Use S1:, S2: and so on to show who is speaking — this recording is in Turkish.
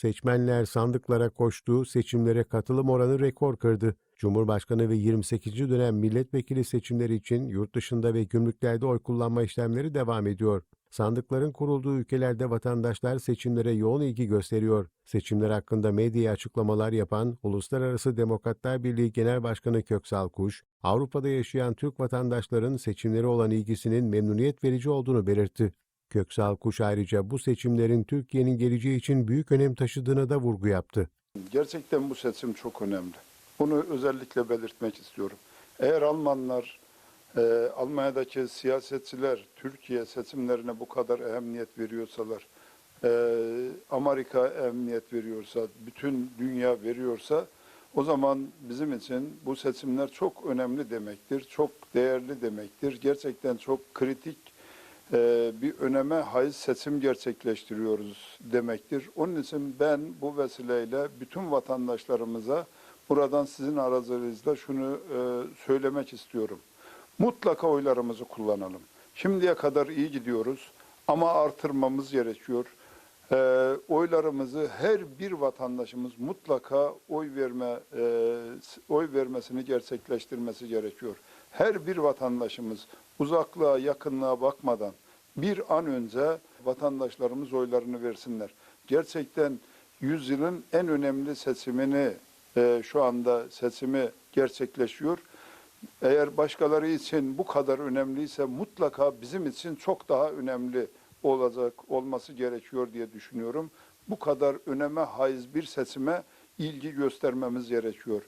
S1: Seçmenler sandıklara koştu, seçimlere katılım oranı rekor kırdı. Cumhurbaşkanı ve 28. dönem milletvekili seçimleri için yurt dışında ve gümrüklerde oy kullanma işlemleri devam ediyor. Sandıkların kurulduğu ülkelerde vatandaşlar seçimlere yoğun ilgi gösteriyor. Seçimler hakkında medyaya açıklamalar yapan Uluslararası Demokratlar Birliği Genel Başkanı Köksal Kuş, Avrupa'da yaşayan Türk vatandaşların seçimlere olan ilgisinin memnuniyet verici olduğunu belirtti. Köksal Kuş ayrıca bu seçimlerin Türkiye'nin geleceği için büyük önem taşıdığına da vurgu yaptı.
S2: Gerçekten bu seçim çok önemli. Bunu özellikle belirtmek istiyorum. Eğer Almanlar, e, Almanya'daki siyasetçiler Türkiye seçimlerine bu kadar ehemmiyet veriyorsalar, e, Amerika ehemmiyet veriyorsa, bütün dünya veriyorsa, o zaman bizim için bu seçimler çok önemli demektir, çok değerli demektir. Gerçekten çok kritik e, bir öneme haiz seçim gerçekleştiriyoruz demektir. Onun için ben bu vesileyle bütün vatandaşlarımıza buradan sizin aracılığınızla şunu e, söylemek istiyorum. Mutlaka oylarımızı kullanalım. Şimdiye kadar iyi gidiyoruz ama artırmamız gerekiyor. E, oylarımızı her bir vatandaşımız mutlaka oy verme e, oy vermesini gerçekleştirmesi gerekiyor. Her bir vatandaşımız uzaklığa, yakınlığa bakmadan bir an önce vatandaşlarımız oylarını versinler. Gerçekten yüzyılın en önemli seçimini e, şu anda seçimi gerçekleşiyor. Eğer başkaları için bu kadar önemliyse mutlaka bizim için çok daha önemli olacak olması gerekiyor diye düşünüyorum. Bu kadar öneme haiz bir seçime ilgi göstermemiz gerekiyor.